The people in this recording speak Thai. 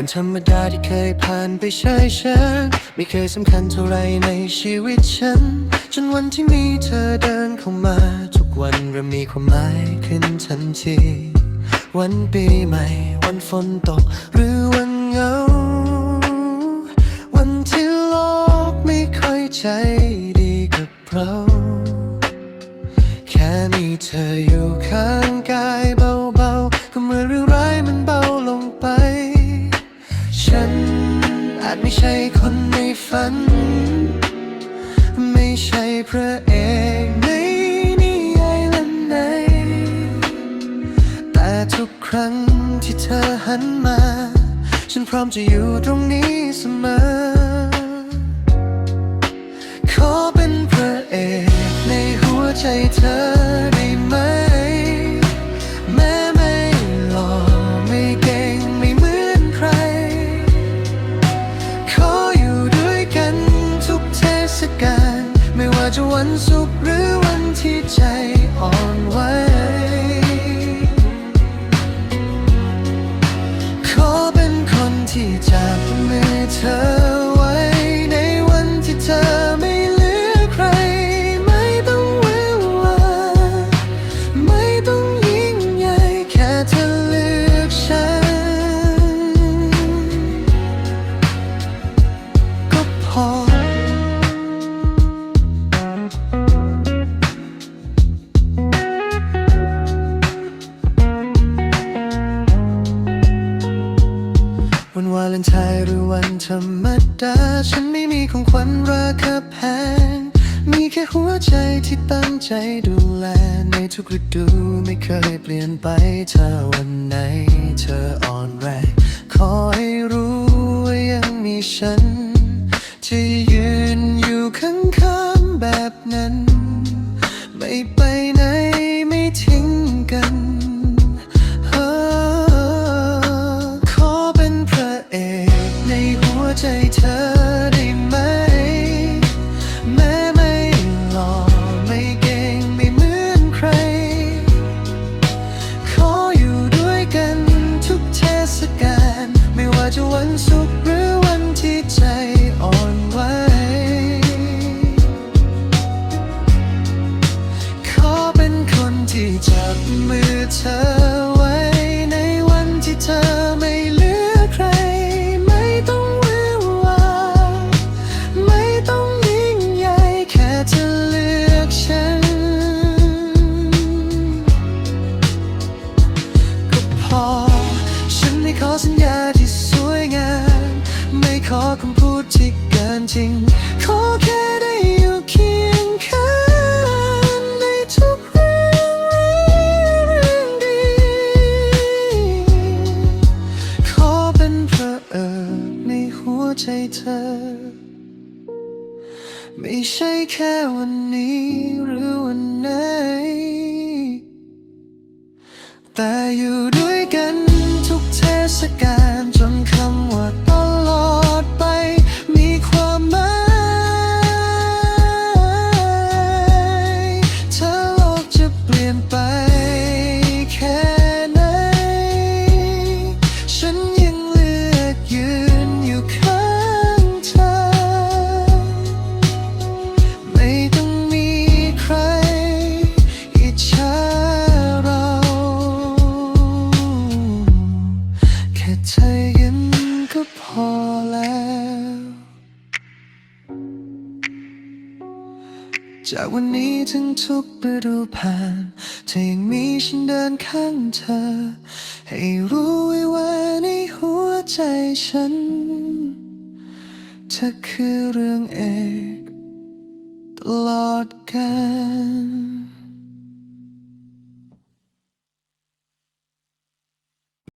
ันธรรมดาที่เคยผ่านไปเฉยฉันไม่เคยสำคัญเท่าไรในชีวิตฉัน จนวันที่มีเธอเดินเข้ามา ทุกวันเริ่มมีความหมายขึ้นทันที วันปีใหม่ วันฝนตก หรือวันเหงา วันที่โลกไม่ค่อยใจดีกับเรา แค่มีเธออยู่ข้างกาย ฉัน อาจไม่ใช่คนในฝัน ไม่ใช่พระเอกในนิยายเล่มไหน แต่ทุกครั้งที่เธอหันมา ฉันพร้อมจะอยู่ตรงนี้เสมอ วันสุขหรือวันที่ใจอ่อนไหวขอเป็นคนที่ใจ วันวาเลนไทน์หรือวันธรรมดา ฉันไม่มีของขวัญราคาแพง มีแค่หัวใจที่ตั้งใจดูแล ในทุกฤดูไม่เคยเปลี่ยนไป ถ้าวันไหนเธออ่อนแรง ขอให้รู้ว่ายังมีฉันที่ยืนอยู่ จะวันสุขหรือวันที่ใจอ่อนไหวขอเป็นคนที่จับมือเธอไว้ ในวันที่เธอไม่เหลือใคร ไม่ต้องเววาไม่ต้องยิ่งใหญ่แค่เธอเลือกฉัน ก็พอ ฉันไม่ขอสัญญา ที่เกินจริง ขอแค่ได้อยู่เคียงข้างในทุกเรื่องเรื่องดี ขอเป็นพระเอกในหัวใจเธอ ไม่ใช่แค่วันนี้หรือวันไหน แต่อยู่ด้วยกันทุกเทศกาล อแล้ว จากวันนี้ถึงทุกฤดูผ่านเธอยังมีฉันเดินข้างเธอ ให้รู้ไว้ว่าในหัวใจฉัน เธอคือเรื่องเอกตลอดกาล